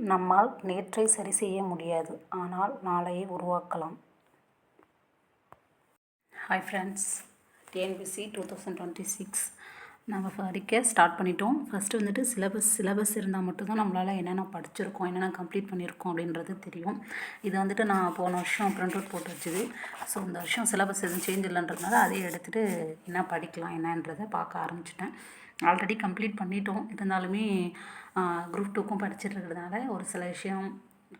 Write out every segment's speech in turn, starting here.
நம்மால் நேற்றை சரி செய்ய முடியாது. ஆனால் நாளையை உருவாக்கலாம். Hi friends TNPSC two thousand twenty six நம்ம படிக்க ஸ்டார்ட் பண்ணிட்டோம். ஃபஸ்ட்டு வந்துட்டு சிலபஸ் சிலபஸ் இருந்தால் மட்டும்தான் நம்மளால் என்னென்ன படிச்சிருக்கோம் என்னென்ன கம்ப்ளீட் பண்ணியிருக்கோம் அப்படின்றது தெரியும். இது வந்துட்டு நான் போன வருஷம் ப்ரிண்ட் அவுட் போட்டு வச்சுது. ஸோ இந்த வருஷம் சிலபஸ் எதுவும் சேஞ்ச் இல்லைன்றதுனால அதை எடுத்துகிட்டு என்ன படிக்கலாம் என்னன்றதை பார்க்க ஆரம்பிச்சிட்டேன். ஆல்ரெடி கம்ப்ளீட் பண்ணிட்டோம். இருந்தாலுமே குரூப் டூக்கும் படிச்சுட்டு இருக்கிறதுனால ஒரு சில விஷயம்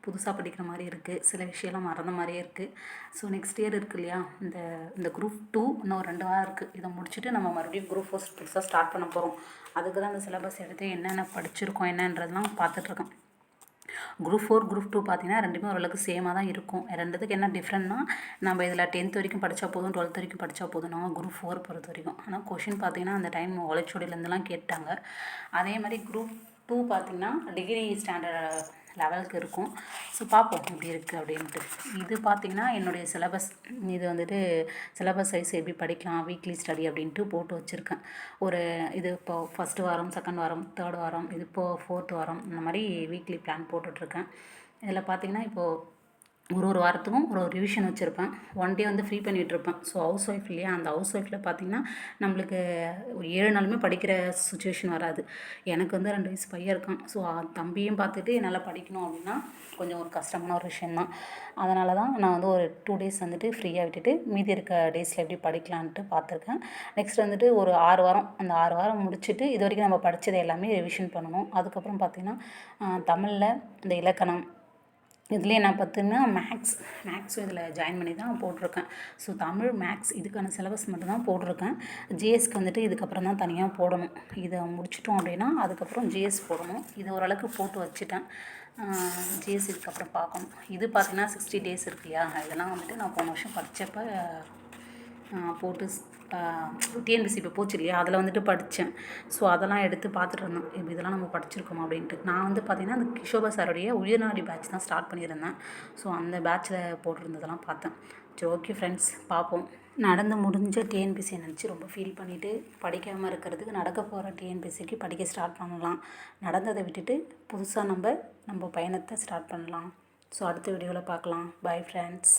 புதுசாக படிக்கிற மாதிரி இருக்குது சில விஷயம்லாம் மறந்த மாதிரியே இருக்குது ஸோ நெக்ஸ்ட் இயர் இருக்குது இல்லையா? இந்த இந்த குரூப் டூ இன்னும் ரெண்டு வாரம் இருக்குது இதை முடிச்சுட்டு நம்ம மறுபடியும் குரூப் ஃபோர் புதுசாக ஸ்டார்ட் பண்ண போகிறோம் அதுக்கு தான் இந்த சிலபஸ் எடுத்து என்னென்ன படிச்சிருக்கோம் என்னன்றதுலாம் பார்த்துட்ருக்கேன் குரூப் ஃபோர் குரூப் டூ பார்த்தீங்கன்னா ரெண்டுமே ஓரளவுக்கு சேமாக தான் இருக்கும். ரெண்டுத்துக்கு என்ன டிஃப்ரெண்ட்னா நம்ம இதில் டென்த் வரைக்கும் படித்தா போதும் டுவெல்த் வரைக்கும் படித்தா போதும் நான் குரூப் ஃபோர் பொறுத்த வரைக்கும். ஆனால் கொஷின் பார்த்தீங்கன்னா அந்த டைம் ஒலைச்சோடியிலேருந்துலாம் கேட்டாங்க. அதே மாதிரி குரூப் டூ பார்த்திங்கன்னா டிகிரி ஸ்டாண்டர்ட் லெவலுக்கு இருக்கும். ஸோ பார்ப்போம் எப்படி இருக்குது அப்படின்ட்டு. இது பார்த்திங்கன்னா என்னுடைய சிலபஸ் இது வந்துட்டு சிலபஸ் வைஸ் எப்படி படிக்கலாம் வீக்லி ஸ்டடி அப்படின்ட்டு போட்டு வச்சுருக்கேன். ஒரு இது இப்போ ஃபஸ்ட்டு வாரம் செகண்ட் வாரம் தேர்ட் வாரம் இது இப்போது ஃபோர்த் வாரம் இந்த மாதிரி வீக்லி பிளான் போட்டுட்ருக்கேன் இதில் பார்த்திங்கன்னா இப்போது ஒரு ஒரு வாரத்துக்கும் ஒரு ஒரு ரிவிஷன் வச்சுருப்பேன். ஒன் டே வந்து ஃப்ரீ பண்ணிகிட்ருப்பேன் ஸோ ஹவுஸ் ஒய்ஃப் இல்லையா? அந்த ஹவுஸ் ஒய்ஃபில் பார்த்திங்கன்னா நம்மளுக்கு ஒரு ஏழு நாளுமே படிக்கிற சுச்சுவேஷன் வராது. எனக்கு வந்து ரெண்டு வயசு பையன் இருக்கான். ஸோ தம்பியும் பார்த்துட்டு என்னால் படிக்கணும் அப்படின்னா கொஞ்சம் ஒரு கஷ்டமான ஒரு விஷயந்தான் அதனால தான் நான் வந்து ஒரு டூ டேஸ் வந்துட்டு ஃப்ரீயாக விட்டுட்டு மீதி இருக்க டேஸில் எப்படி படிக்கலான்ட்டு பார்த்துருக்கேன் நெக்ஸ்ட் வந்துட்டு ஒரு ஆறு வாரம் அந்த ஆறு வாரம் முடிச்சுட்டு இது வரைக்கும் நம்ம படித்ததை எல்லாமே ரிவிஷன் பண்ணணும். அதுக்கப்புறம் பார்த்திங்கன்னா தமிழில் இந்த இலக்கணம் இதுலேயே நான் பார்த்தீங்கன்னா மேக்ஸ் மேக்ஸும் இதில் ஜாயின் பண்ணி தான் போட்டிருக்கேன். ஸோ தமிழ் மேக்ஸ் இதுக்கான சிலபஸ் மட்டும்தான் போட்டிருக்கேன். ஜிஎஸ்க்கு வந்துட்டு இதுக்கப்புறம் தான் தனியாக போடணும். இதை முடிச்சிட்டோம் அப்படின்னா அதுக்கப்புறம் ஜிஎஸ் போடணும். இது ஓரளவுக்கு போட்டு வச்சுட்டேன். ஜிஎஸ் இதுக்கப்புறம் பார்க்கணும். இது பார்த்திங்கன்னா சிக்ஸ்டி டேஸ் இருக்கு இல்லையா? இதெல்லாம் வந்துட்டு நான் போன வருஷம் படித்தப்போ போட்டு டிஎன்பிசி இப்போ போச்சு இல்லையா? அதில் வந்துட்டு படித்தேன். ஸோ அதெல்லாம் எடுத்து பார்த்துட்டு இருந்தோம் இப்போ இதெல்லாம் நம்ம படிச்சிருக்கோமா அப்படின்ட்டு. நான் வந்து பார்த்திங்கன்னா அந்த கிஷோபா சாருடைய உயர்நாடி பேட்ச் தான் ஸ்டார்ட் பண்ணியிருந்தேன். ஸோ அந்த பேட்ச்சில் போட்டிருந்ததெல்லாம் பார்த்தேன். சரி ஓகே ஃப்ரெண்ட்ஸ் பார்ப்போம். நடந்து முடிஞ்ச டிஎன்பிசி நினச்சி ரொம்ப ஃபீல் பண்ணிவிட்டு படிக்காமல் இருக்கிறதுக்கு நடக்க போகிற டிஎன்பிசிக்கு படிக்க ஸ்டார்ட் பண்ணலாம். நடந்ததை விட்டுட்டு புதுசாக நம்ம நம்ம பயணத்தை ஸ்டார்ட் பண்ணலாம். ஸோ அடுத்த வீடியோவில் பார்க்கலாம். Bye friends